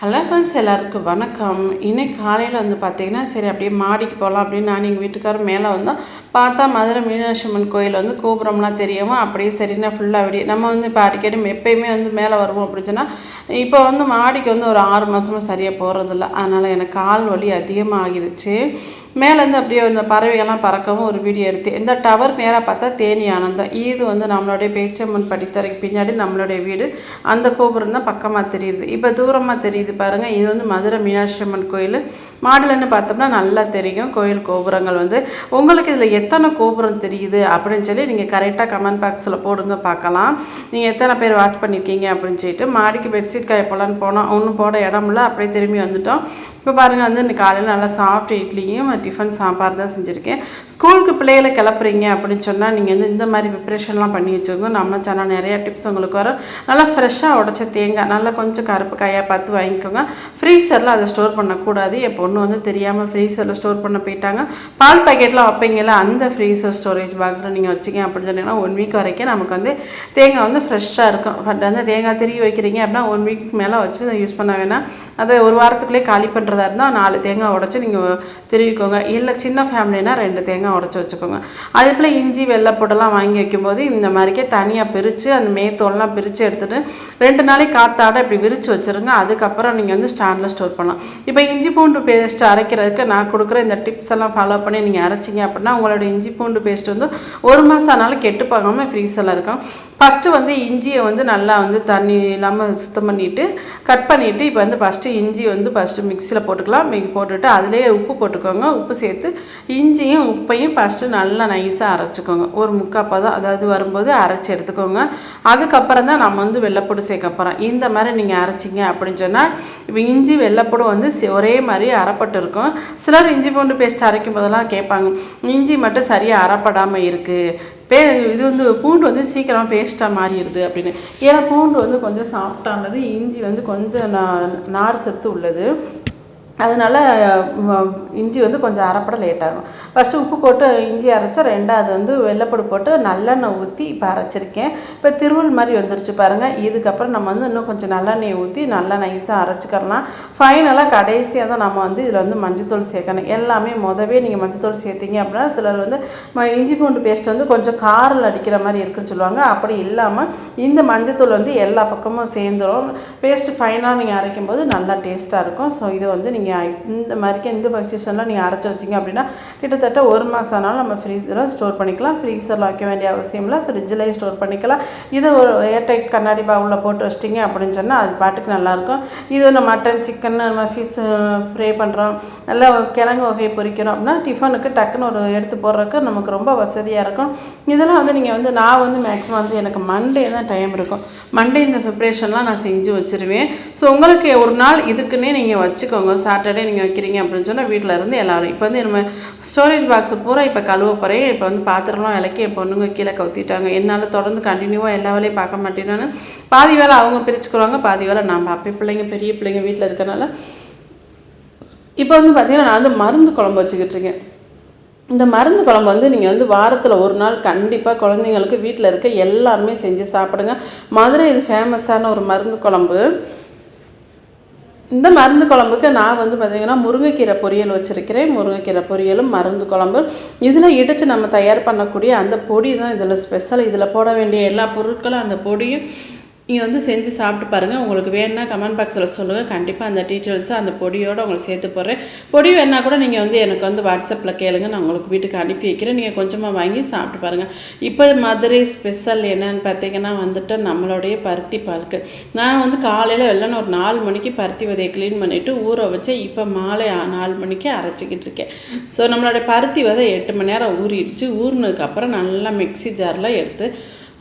Hello friends எல்லாருக்கும் வணக்கம். இன்னைக்கு காலையில் வந்து பார்த்தீங்கன்னா சரி அப்படியே மாடிக்கு போகலாம் அப்படின்னு நான் எங்கள் வீட்டுக்காரர் மேலே வந்தோம். பார்த்தா மதுரை மீனாட்சி அம்மன் கோயில் வந்து கோபுரம்லாம் தெரியும்? அப்படியே சரின்னா ஃபுல்லாக அப்படியே நம்ம வந்து இப்போ அடிக்கடி எப்பயுமே வந்து மேலே வருவோம் அப்படின்னு சொன்னால் இப்போ வந்து மாடிக்கு வந்து ஒரு ஆறு மாதமாக சரியாக போகிறதில்ல அதனால் எனக்கு கால் வலி அதிகமாக ஆகிருச்சு மேலேருந்து அப்படியே இந்த பறவைகள்லாம் பறக்கவும் ஒரு வீடியோ எடுத்து இந்த டவர் நேராக பார்த்தா தேனி ஆனந்தம். இது வந்து நம்மளுடைய பேச்சம்மன் படித்தரைக்கு பின்னாடி நம்மளுடைய வீடு. அந்த கோபுரம் தான் பக்கமாக தெரியுது. இப்போ தூரமாக தெரியுது பாருங்கள் இது வந்து மதுரை மீனாட்சி அம்மன் கோயில். மாடலன்னு பார்த்தோம்னா நல்லா தெரியும். கோயில் கோபுரங்கள் வந்து உங்களுக்கு இதில் எத்தனை கோபுரம் தெரியுது அப்படின்னு சொல்லி நீங்கள் கரெக்டாக கமெண்ட் பாக்ஸில் போடுங்க பார்க்கலாம். நீங்கள் எத்தனை பேர் வாட்ச் பண்ணியிருக்கீங்க அப்படின்னு சொல்லிட்டு மாடிக்கு பெட்ஷீட் காய போகலான்னு போனோம் ஒன்றும் போட இடம் இல்லை. அப்படியே திரும்பி வந்துட்டோம். இப்போ பாருங்கள் வந்து இன்னைக்கு காலையில் நல்லா சாப்பிட்டு இட்லியும் டிஃபன் சாம்பார் தான் செஞ்சுருக்கேன். ஸ்கூலுக்கு பிள்ளைகளை கிளப்புறீங்க அப்படின்னு சொன்னால் நீங்கள் வந்து இந்த மாதிரி ப்ரிப்ரேஷன்லாம் பண்ணி வச்சுக்கோங்க. நம்ம சேனல் நிறையா டிப்ஸ் உங்களுக்கு வரும். நல்லா ஃப்ரெஷ்ஷாக உடச்ச தேங்காய் நல்லா கொஞ்சம் கருப்பு காயாக பார்த்து வாங்கிக்கோங்க. ஃப்ரீசரில் அதை ஸ்டோர் பண்ணக்கூடாது. எப்போ பொண்ணு வந்து தெரியாமல் ஃப்ரீசரில் ஸ்டோர் பண்ண போயிட்டாங்க. பால் பாக்கெட்லாம் வைப்பீங்கல்ல அந்த ஃப்ரீசர் ஸ்டோரேஜ் பாக்ஸில் நீங்கள் வச்சிங்க அப்படின்னு சொன்னீங்கன்னா ஒன் வீக் வரைக்கும் நமக்கு வந்து தேங்காய் வந்து ஃப்ரெஷ்ஷாக இருக்கும். பட் வந்து தேங்காய் திருவி வைக்கிறீங்க அப்படின்னா ஒன் வீக் மேலே வச்சு யூஸ் பண்ண வேணாம். அதை ஒரு வாரத்துக்குள்ளே காலி பண்ணுறதா இருந்தால் நாலு தேங்காய் உடச்சி நீங்கள் திருவிக்கோங்க. இல்லை சின்ன ஃபேமிலினா ரெண்டு தேங்காய் உடச்சி வச்சுக்கோங்க. அதே போல் இஞ்சி வெள்ளைப்பூடெல்லாம் வாங்கி வைக்கும்போது இந்த மாதிரிக்கே தனியாக பிரித்து அந்த மேத்தோல்லாம் பிரித்து எடுத்துகிட்டு ரெண்டு நாளைக்கு காத்தாட இப்படி விரித்து வச்சுருங்க. அதுக்கப்புறம் நீங்கள் வந்து ஸ்டாண்டில் ஸ்டோர் பண்ணலாம். இப்போ இஞ்சி பூண்டு பேஸ்ட் அரைக்கிறதுக்கு நான் கொடுக்குற இந்த டிப்ஸ் எல்லாம் ஃபாலோ பண்ணி நீங்கள் அரைச்சிங்க அப்படின்னா உங்களோட இஞ்சி பூண்டு பேஸ்ட் வந்து ஒரு மாதம் ஆனாலும் கெட்டு போகாமல் ஃப்ரீஸில் இருக்கும். ஃபஸ்ட்டு வந்து இஞ்சியை வந்து நல்லா வந்து தண்ணி இல்லாமல் சுத்தம் பண்ணிவிட்டு கட் பண்ணிவிட்டு இப்போ வந்து ஃபஸ்ட்டு இஞ்சி வந்து ஃபஸ்ட்டு மிக்சியில் போட்டுக்கலாம். மிக்ஸ் போட்டுவிட்டு அதிலே உப்பு போட்டுக்கோங்க. உப்பு சேர்த்து இஞ்சியும் உப்பையும் ஃபஸ்ட்டு நல்லா நைஸாக அரைச்சிக்கோங்க. ஒரு முக்கால் பதம் அதாவது வரும்போது அரைச்சி எடுத்துக்கோங்க. அதுக்கப்புறம் தான் நம்ம வந்து வெள்ளைப்பூடு சேர்க்க போகிறோம் இந்த மாதிரி நீங்கள் அரைச்சிங்க அப்படின்னு சொன்னால் இப்போ இஞ்சி வெள்ளைப்பூடும் வந்து ஒரே மாதிரி இருக்கும் சிலர் இஞ்சி பூண்டு பேஸ்ட் அரைக்கும் போதெல்லாம் கேட்பாங்க இஞ்சி மட்டும் சரியாக அறப்படாமல் இருக்குது பே இது வந்து பூண்டு வந்து சீக்கிரமாக பேஸ்ட்டாக மாறிடுது அப்படின்னு. ஏன்னா பூண்டு வந்து கொஞ்சம் சாஃப்டானது இஞ்சி வந்து கொஞ்சம் நா- நார் சத்து உள்ளது. அதனால் இஞ்சி வந்து கொஞ்சம் அரைப்பட லேட்டாகும் ஃபஸ்ட்டு உப்பு போட்டு இஞ்சி அரைச்சா ரெண்டாவது வந்து வெள்ளைப்பொடி போட்டு நல்லெண்ணெய் ஊற்றி இப்போ அரைச்சிருக்கேன். இப்போ திருவள் மாதிரி வந்துருச்சு பாருங்கள் இதுக்கப்புறம் நம்ம வந்து இன்னும் கொஞ்சம் நல்லெண்ணெய் ஊற்றி நல்லா நைஸாக அரைச்சிக்கிறலாம். ஃபைனலாக கடைசியாக தான் நம்ம வந்து இதில் வந்து மஞ்சத்தூள் சேர்க்கணும். எல்லாமே மொதவே நீங்கள் மஞ்சத்தூள் சேர்த்திங்க அப்படின்னா சிலர் வந்து ம- இஞ்சி பூண்டு பேஸ்ட் வந்து கொஞ்சம் காரில் அடிக்கிற மாதிரி இருக்குன்னு சொல்லுவாங்க. அப்படி இல்லாமல் இந்த மஞ்சத்தூள் வந்து எல்லா பக்கமும் சேர்ந்துரும். பேஸ்ட்டு ஃபைனாக நீங்கள் அரைக்கும் போது நல்லா டேஸ்ட்டாக இருக்கும். ஸோ இது வந்து நீங்கள் இந்த மாதிரிக்கு இந்த பக்ஷன்லாம் நீங்கள் அரைச்சி வச்சிங்க அப்படின்னா கிட்டத்தட்ட ஒரு மாதம் ஆனாலும் நம்ம ஃப்ரீசரில் ஸ்டோர் பண்ணிக்கலாம். ஃப்ரீசரில் வைக்க வேண்டிய அவசியம் இல்லை. ஃப்ரிட்ஜிலேயே ஸ்டோர் பண்ணிக்கலாம். இது ஒரு ஏர்டைட் கண்ணாடி பாவில் போட்டு வச்சிட்டிங்க அப்படின்னு சொன்னால் அது பாட்டுக்கு நல்லாயிருக்கும். இது நம்ம மட்டன் சிக்கன் நம்ம ஃபிஷ் ஃப்ரை பண்ணுறோம் நல்லா கிழங்கு வகையை பொரிக்கிறோம் அப்படின்னா டிஃபனுக்கு டக்குன்னு ஒரு எடுத்து போடுறதுக்கு நமக்கு ரொம்ப வசதியாக இருக்கும். இதெல்லாம் வந்து நீங்கள் வந்து நான் வந்து மேக்ஸிமம் வந்து எனக்கு மண்டே தான் டைம் இருக்கும். மண்டே இந்த ப்ரிப்ரேஷன்லாம் நான் செஞ்சு வச்சுருவேன். ஸோ உங்களுக்கு ஒரு நாள் இதுக்குன்னே நீங்கள் வச்சுக்கோங்க. சாட்டர்டே நீங்கள் வைக்கிறீங்க அப்படின்னு சொன்னால் வீட்டில் இருந்து எல்லாரும். இப்போ வந்து நம்ம ஸ்டோரேஜ் பாக்ஸை பூரா இப்போ கழுவ போகிறேன் இப்போ வந்து பாத்திரம்லாம் விளக்கி என் பொண்ணுங்க கீழே கவுத்திட்டாங்க. என்னால் தொடர்ந்து கண்டினியூவாக எல்லா வேலையும் பார்க்க மாட்டேன்னு பாதி வேலை அவங்க பிரிச்சுக்குவாங்க பாதி வேலை நான் பார்ப்பேன் பிள்ளைங்க பெரிய பிள்ளைங்க வீட்டில் இருக்கனால இப்போ வந்து பார்த்தீங்கன்னா நான் வந்து மருந்து குழம்பு வச்சுக்கிட்டு இருக்கேன். இந்த மருந்து குழம்பு வந்து நீங்கள் வந்து வாரத்தில் ஒரு நாள் கண்டிப்பாக குழந்தைங்களுக்கு வீட்டில் இருக்க எல்லாருமே செஞ்சு சாப்பிடுங்க. மதுரை இது ஃபேமஸான ஒரு மருந்து குழம்பு. இந்த மருந்து குழம்புக்கு நான் வந்து பார்த்திங்கன்னா முருங்கைக்கீரை பொரியல் வச்சுருக்கிறேன். முருங்கைக்கீரை பொரியலும் மருந்து குழம்பு. இதில் இடித்து நம்ம தயார் பண்ணக்கூடிய அந்த பொடி தான் இதில் ஸ்பெஷல் இதில் போட வேண்டிய எல்லா பொருட்களும் அந்த பொடியும் நீங்கள் வந்து செஞ்சு சாப்பிட்டு பாருங்கள் உங்களுக்கு வேணுன்னா கமெண்ட் பாக்ஸில் சொல்லுங்கள் கண்டிப்பாக அந்த டீட்டெயில்ஸை அந்த பொடியோடு உங்களுக்கு சேர்த்து போடுறேன். பொடி வேணால் கூட நீங்கள் வந்து எனக்கு வந்து வாட்ஸ்அப்பில் கேளுங்க. நான் உங்களுக்கு வீட்டுக்கு அனுப்பி வைக்கிறேன். நீங்கள் கொஞ்சமாக வாங்கி சாப்பிட்டு பாருங்கள் இப்போ மதுரை ஸ்பெஷல் என்னன்னு பார்த்தீங்கன்னா வந்துட்டு நம்மளுடைய பருத்தி பாலுக்கு. நான் வந்து காலையில் வெள்ளன ஒரு நாலு மணிக்கு பருத்தி விதையை க்ளீன் பண்ணிவிட்டு ஊற வச்சு இப்போ மாலை நாலு மணிக்கு அரைச்சிக்கிட்டு இருக்கேன். ஸோ நம்மளோட பருத்தி விதை எட்டு மணி நேரம் ஊறிடுச்சு. ஊறினதுக்கப்புறம் நல்லா மிக்ஸி ஜாரில் எடுத்து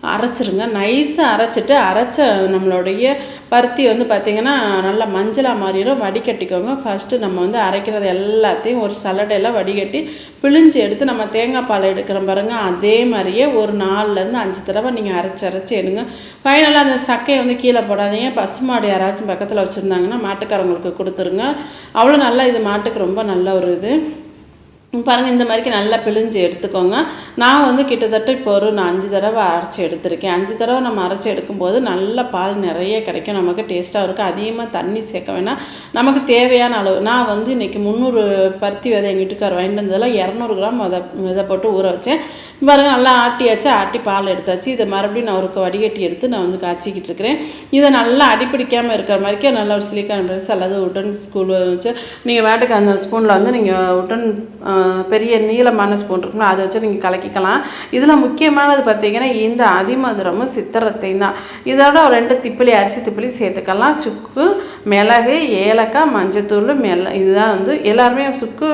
அரைச்சிருங்க. நைஸாக அரைச்சிட்டு அரைச்ச நம்மளுடைய பருத்தி வந்து பார்த்திங்கன்னா நல்லா மஞ்சளாக மாறிடும் வடிகட்டிக்கோங்க. ஃபஸ்ட்டு நம்ம வந்து அரைக்கிறது எல்லாத்தையும் ஒரு சலடையெல்லாம் வடிகட்டி பிழிஞ்சு எடுத்து நம்ம தேங்காய் பால் எடுக்கிறோம் பாருங்க அதே மாதிரியே ஒரு நாலுலேருந்து அஞ்சு தடவை நீங்கள் அரைச்சி அரைச்சி எடுங்க. ஃபைனலாக அந்த சக்கையை வந்து கீழே போடாதீங்க. பசுமாடு யாராச்சும் பக்கத்தில் வச்சுருந்தாங்கன்னா மாட்டுக்காரங்களுக்கு கொடுத்துருங்க. அவ்வளோ நல்லா இது மாட்டுக்கு ரொம்ப நல்ல ஒரு இது. பாருங்கள் இந்த மாதிரிக்கு நல்லா பிழிஞ்சு எடுத்துக்கோங்க. நான் வந்து கிட்டத்தட்ட இப்போ ஒரு நான் அஞ்சு தடவை அரைச்சி எடுத்திருக்கேன். அஞ்சு தடவை நம்ம அரைச்சி எடுக்கும்போது நல்ல பால் நிறைய கிடைக்கும். நமக்கு டேஸ்ட்டாக இருக்கும். அதிகமாக தண்ணி சேர்க்க வேணாம். நமக்கு தேவையான அளவு நான் வந்து இன்றைக்கி முந்நூறு பருத்தி விதை எங்கள் வீட்டுக்கார் வாங்கிட்டு வந்ததில் இரநூறு கிராம் விதை விதை போட்டு ஊற வச்சேன். பாருங்கள் நல்லா ஆட்டியாச்சு. ஆட்டி பால் எடுத்தாச்சு. இதை மறுபடியும் நான் ஒரு வடிகட்டி எடுத்து நான் வந்து காய்ச்சிக்கிட்டு இருக்கிறேன். இதை நல்லா அடிப்பிடிக்காமல் இருக்கிற மாதிரிக்கே நல்ல ஒரு சிலிக்கான் ப்ரெஸ் அல்லது உட்டன் ஸ்கூல் வச்சு நீங்கள் வேட்டுக்கு அந்த ஸ்பூனில் வந்து நீங்கள் உட்டன் பெரிய நீளமான ஸ்பூன் இருக்குமோ அதை வச்சு நீங்கள் கலக்கிக்கலாம். இதில் முக்கியமானது பார்த்தீங்கன்னா இந்த அதிமதுரமும் சித்திரத்தையும் தான். இதோட ரெண்டு திப்பிலி அரிசி திப்பிலி சேர்த்துக்கலாம். சுக்கு மிளகு ஏலக்காய் மஞ்சத்தூள் மெல இதுதான் வந்து எல்லாருமே சுக்கு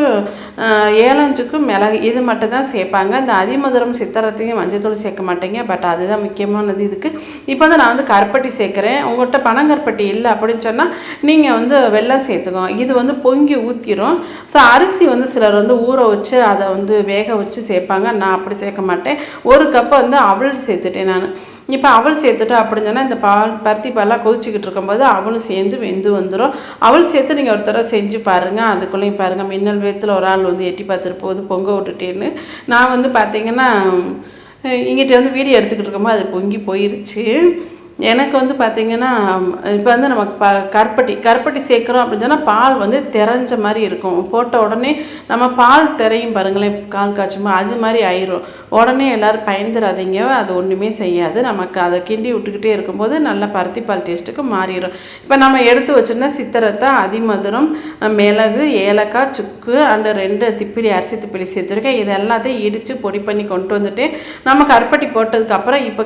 ஏலஞ்சுக்கு மிளகு இது மட்டும் தான் சேர்ப்பாங்க. இந்த அதிமதுரம் சித்திரத்தையும் மஞ்சத்தூள் சேர்க்க மாட்டேங்க. பட் அதுதான் முக்கியமானது இதுக்கு. இப்போ வந்து நான் வந்து கருப்பட்டி சேர்க்குறேன். உங்கள்கிட்ட பனங்கருப்பட்டி இல்லை அப்படின்னு சொன்னால் நீங்கள் வந்து வெள்ளம் சேர்த்துக்கோங்க. இது வந்து பொங்கி ஊற்றிடும் ஸோ அரிசி வந்து சிலர் வந்து ஊற வச்சு அதை வந்து வேக வச்சு சேர்ப்பாங்க. நான் அப்படி சேர்க்க மாட்டேன். ஒரு கப்பை வந்து அவள் சேர்த்துட்டேன் நான். இப்போ அவள் சேர்த்துட்டு அப்படின்னு சொன்னால் இந்த பால் பருத்தி பால்லாம் கொதிச்சிக்கிட்டு இருக்கும்போது அவளும் சேர்ந்து வெந்து வந்துடும் அவள் சேர்த்து நீங்கள் ஒரு தடவை செஞ்சு பாருங்கள் அதுக்குள்ளேயும் பாருங்கள் மின்னல் வேத்தில் ஒரு ஆள் வந்து எட்டி பார்த்துட்டு போகுது பொங்க விட்டுட்டேன்னு. நான் வந்து பார்த்தீங்கன்னா இங்கிட்ட வந்து வீடியோ எடுத்துக்கிட்டு இருக்கும்போது அது பொங்கி போயிருச்சு. எனக்கு வந்து பார்த்திங்கன்னா இப்போ வந்து நமக்கு ப கருப்பட்டி கருப்பட்டி சேர்க்குறோம் அப்படின்னு சொன்னால் பால் வந்து திறஞ்ச மாதிரி இருக்கும். போட்ட உடனே நம்ம பால் திரையும் பாருங்களேன் கால் காய்ச்சுமோ அது மாதிரி ஆயிரும். உடனே எல்லோரும் பயந்துடாதீங்க அது ஒன்றுமே செய்யாது. நமக்கு அதை கிண்டி விட்டுக்கிட்டே இருக்கும்போது நல்ல பருத்தி பால் டேஸ்ட்டுக்கு மாறிடும் இப்போ நம்ம எடுத்து வச்சுருந்தா சித்திரத்தை அதிமதுரம் மிளகு ஏலக்காய் சுக்கு அண்டு ரெண்டு திப்பிலி அரிசி திப்பிலி சேர்த்துருக்கேன். இது எல்லாத்தையும் இடித்து பொடி பண்ணி கொண்டு வந்துட்டு நம்ம கருப்பட்டி போட்டதுக்கப்புறம் இப்போ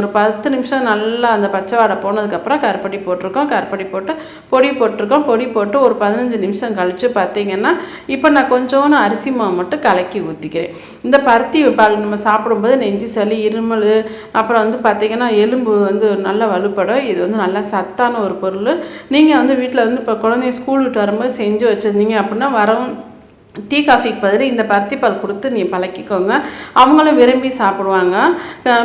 ஒரு பத்து நிமிஷம் நல்லா அந்த பச்சை வாடை போனதுக்கப்புறம் கருப்பட்டி போட்டிருக்கோம். கருப்பட்டி போட்டு பொடி போட்டிருக்கோம். பொடி போட்டு ஒரு பதினஞ்சு நிமிஷம் கழித்து பார்த்தீங்கன்னா இப்போ நான் கொஞ்சோன்னு அரிசி மாவு மட்டும் கலக்கி ஊற்றிக்கிறேன் இந்த பருத்தி பால் நம்ம சாப்பிடும்போது நெஞ்சு சளி இருமல் அப்புறம் வந்து பார்த்திங்கன்னா எலும்பு வந்து நல்லா வலுப்படும். இது வந்து நல்லா சத்தான ஒரு பொருள். நீங்கள் வந்து வீட்டில் வந்து இப்போ குழந்தைய ஸ்கூல் விட்டு வரும்போது செஞ்சு வச்சுருந்தீங்க அப்படின்னா வரவும் டீ காஃபிக்கு பதில் இந்த பருத்தி பால் கொடுத்து நீ பழக்கிக்கோங்க. அவங்களும் விரும்பி சாப்பிடுவாங்க.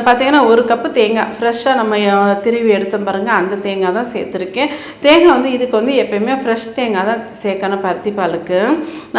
பார்த்திங்கன்னா ஒரு கப்பு தேங்காய் ஃப்ரெஷ்ஷாக நம்ம திருவி எடுத்தோம் பாருங்கள் அந்த தேங்காய் தான் சேர்த்துருக்கேன். தேங்காய் வந்து இதுக்கு வந்து எப்போயுமே ஃப்ரெஷ் தேங்காய் தான் சேர்க்கணும் பருத்தி பாலுக்கு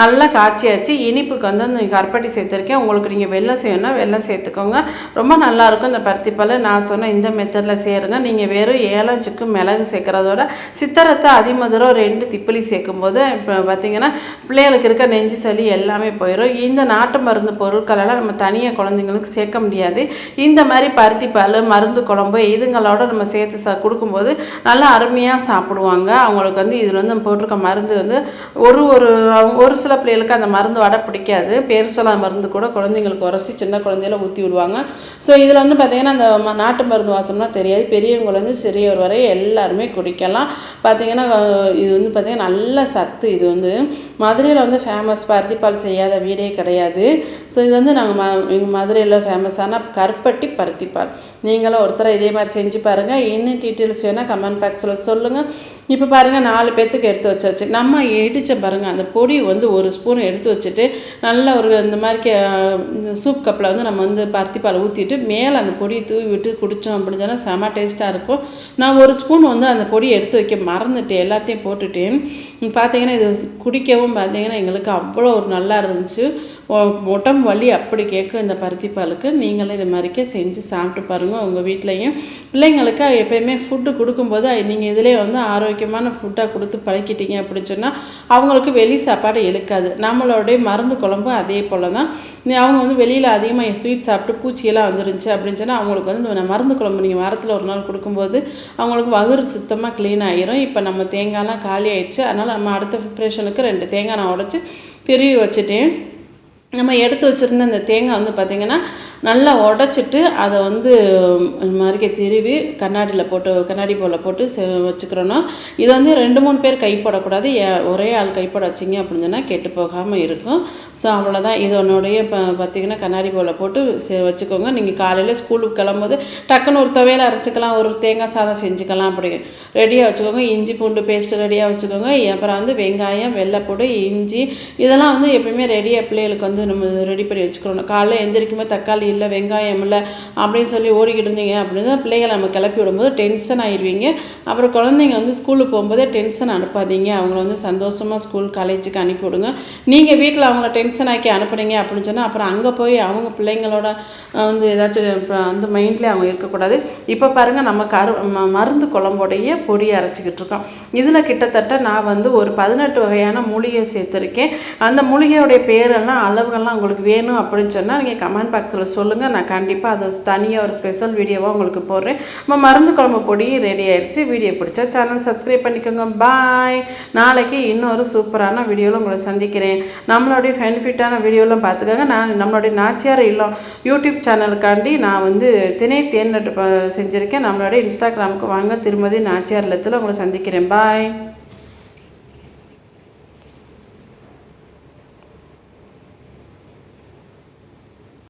நல்லா காய்ச்சியாச்சு. இனிப்புக்கு வந்து நீங்கள் கருப்பட்டி சேர்த்துருக்கேன். உங்களுக்கு நீங்கள் வெள்ளம் செய்யணும்னா வெள்ளம் சேர்த்துக்கோங்க. ரொம்ப நல்லாயிருக்கும் இந்த பருத்தி பால் நான் சொன்ன இந்த மெத்தடில் சேருங்க. நீங்கள் வெறும் ஏலம் சுக்கு மிளகு சேர்க்குறதோட சித்தரத்தை அதிமதுரம் ரெண்டு திப்பிலி சேர்க்கும்போது இப்போ பார்த்திங்கன்னா பிள்ளைகளுக்கு இருக்க நெஞ்சு சளி எல்லாமே போயிடும் இந்த நாட்டு மருந்து பொருட்களெல்லாம் நம்ம தனியாக குழந்தைங்களுக்கு சேர்க்க முடியாது. இந்த மாதிரி பருத்தி பால் மருந்து குழம்பு இதுங்களோட நம்ம சேர்த்து சா கொடுக்கும்போது நல்லா அருமையாக சாப்பிடுவாங்க. அவங்களுக்கு வந்து இதில் வந்து போட்டிருக்க மருந்து வந்து ஒரு ஒரு ஒரு சில பிள்ளைகளுக்கு அந்த மருந்து வடை பிடிக்காது. பேருசலா மருந்து கூட குழந்தைங்களுக்கு உரசி சின்ன குழந்தையில ஊற்றி விடுவாங்க. ஸோ இதில் வந்து பார்த்திங்கன்னா அந்த நாட்டு மருந்து வாசம்லாம் தெரியாது. பெரியவங்க வந்து சிறியவர் வரை எல்லாருமே குடிக்கலாம். பார்த்திங்கன்னா இது வந்து பார்த்திங்கன்னா நல்ல சத்து. இது வந்து மதுரையில் வந்து ஃபேமஸ் பருத்திப்பால் செய்யாத வீடே கிடையாது. ஸோ இது வந்து நாங்கள் ம எங்கள் மதுரையில் ஃபேமஸான கருப்பட்டி பருத்திப்பால் நீங்களும் ஒருத்தரை இதே மாதிரி செஞ்சு பாருங்கள் இன்னும் டீட்டெயில்ஸ் வேணால் கமெண்ட் பாக்ஸில் சொல்லுங்கள் இப்போ பாருங்கள் நாலு பேர்த்துக்கு எடுத்து வச்சாச்சு. நம்ம இடித்த பாருங்கள் அந்த பொடி வந்து ஒரு ஸ்பூன் எடுத்து வச்சுட்டு நல்ல ஒரு இந்த மாதிரி சூப் கப்பில் வந்து நம்ம வந்து பருத்திப்பால் ஊற்றிட்டு மேலே அந்த பொடியை தூவி விட்டு குடித்தோம் அப்படின்னு சொன்னால் செம டேஸ்ட்டாக இருக்கும். நான் ஒரு ஸ்பூன் வந்து அந்த பொடியை எடுத்து வைக்க மறந்துட்டு எல்லாத்தையும் போட்டுட்டு பார்த்தீங்கன்னா இது குடிக்கவும் பார்த்தீங்கன்னா எங்களுக்கு அவ்வளோ அவ்வளோ ஒரு நல்லா இருந்துச்சு. உடம்பு வலி அப்படி கேட்கும் இந்த பருத்தி பாலுக்கு நீங்களும் இது மாதிரிக்கே செஞ்சு சாப்பிட்டு பாருங்கள் உங்கள் வீட்லேயும். பிள்ளைங்களுக்கு எப்போயுமே ஃபுட்டு கொடுக்கும்போது நீங்கள் இதிலே வந்து ஆரோக்கியமான ஃபுட்டாக கொடுத்து பழக்கிட்டீங்க அப்படின்னு சொன்னால் அவங்களுக்கு வெளி சாப்பாடு இழுக்காது நம்மளுடைய மருந்து குழம்பு அதே போல் தான் அவங்க வந்து வெளியில் அதிகமாக ஸ்வீட் சாப்பிட்டு பூச்சியெல்லாம் வந்துருந்துச்சு அப்படின்னு சொன்னால் அவங்களுக்கு வந்து இந்த மருந்து குழம்பு நீங்கள் வாரத்தில் ஒரு நாள் கொடுக்கும்போது அவங்களுக்கு வகுறு சுத்தமாக க்ளீன் ஆகிரும் இப்போ நம்ம தேங்காய்லாம் காலி ஆயிடுச்சு. அதனால் நம்ம அடுத்த ப்ரிப்ரேஷனுக்கு ரெண்டு தேங்காய் நான் உடச்சி திருவி வச்சுட்டேன். நம்ம எடுத்து வச்சுருந்த அந்த தேங்காய் வந்து பார்த்திங்கன்னா நல்லா உடச்சிட்டு அதை வந்து இது மாதிரிக்கே திருவி கண்ணாடியில் போட்டு கண்ணாடி போல் போட்டு செ வச்சுக்கிறோன்னா இது வந்து ரெண்டு மூணு பேர் கைப்படக்கூடாது ஒரே ஆள் கைப்பட வச்சிங்க அப்படின்னு சொன்னால் கெட்டு போகாமல் இருக்கும். ஸோ அவ்வளோதான் இதனுடைய இப்போ பார்த்திங்கன்னா கண்ணாடி போல் போட்டு செ வச்சுக்கோங்க. நீங்கள் காலையில் ஸ்கூலுக்கு கிளம்பும்போது டக்குன்னு ஒரு துவையில் அரைச்சிக்கலாம் ஒரு தேங்காய் சாதம் செஞ்சுக்கலாம் அப்படி. ரெடியாக வச்சுக்கோங்க. இஞ்சி பூண்டு பேஸ்ட்டு ரெடியாக வச்சுக்கோங்க. அப்புறம் வந்து வெங்காயம் வெள்ளைப்பூடு இஞ்சி இதெல்லாம் வந்து எப்பயுமே ரெடியாக பிள்ளைகளுக்கு வந்து வந்து நம்ம ரெடி பண்ணி வச்சுக்கணும். காலைல எந்திரிக்குமே தக்காளி இல்லை வெங்காயம் இல்லை அப்படின்னு சொல்லி ஓடிக்கிட்டு இருந்தீங்க அப்படின்னா பிள்ளைகளை நம்ம கிளப்பி விடும்போது டென்ஷன் ஆயிடுவீங்க அப்புறம் குழந்தைங்க வந்து ஸ்கூலுக்கு போகும்போதே டென்ஷன் அனுப்பாதீங்க. அவங்கள வந்து சந்தோஷமாக ஸ்கூல் காலேஜுக்கு அனுப்பி விடுங்க. நீங்கள் வீட்டில் அவங்கள டென்ஷன் ஆக்கி அனுப்புனீங்க அப்படின்னு சொன்னால் அப்புறம் அங்கே போய் அவங்க பிள்ளைங்களோட வந்து ஏதாச்சும் இப்போ அந்த மைண்ட்லேயே அவங்க இருக்கக்கூடாது. இப்போ பாருங்கள் நம்ம கரு ம- மருந்து குழம்போடைய பொடியை அரைச்சிக்கிட்டு இருக்கோம். இதில் கிட்டத்தட்ட நான் வந்து ஒரு பதினெட்டு வகையான மூலிகை சேர்த்துருக்கேன். அந்த மூலிகையோடைய பேரெல்லாம் அளவு உணவுகள்லாம் உங்களுக்கு வேணும் அப்படின்னு சொன்னால் நீங்கள் கமெண்ட் பாக்ஸில் சொல்லுங்கள் நான் கண்டிப்பாக அது தனியாக ஒரு ஸ்பெஷல் வீடியோவாக உங்களுக்கு போடுறேன். நம்ம மருந்து குழம்பு பொடி ரெடி ஆயிடுச்சு வீடியோ பிடிச்சா சேனல் சப்ஸ்கிரைப் பண்ணிக்கோங்க. பாய் நாளைக்கு இன்னொரு சூப்பரான வீடியோவில் உங்களை சந்திக்கிறேன். நம்மளுடைய பெனிஃபிட்டான வீடியோலாம் பார்த்துக்கோங்க. நான் நம்மளுடைய நாச்சியார் இல்லம் யூடியூப் சேனலுக்காண்டி நான் வந்து திணை தேன் செஞ்சுருக்கேன். நம்மளுடைய இன்ஸ்டாகிராமுக்கு வாங்க. திருமதி நாச்சியார் இல்லத்தில் உங்களை சந்திக்கிறேன். பாய்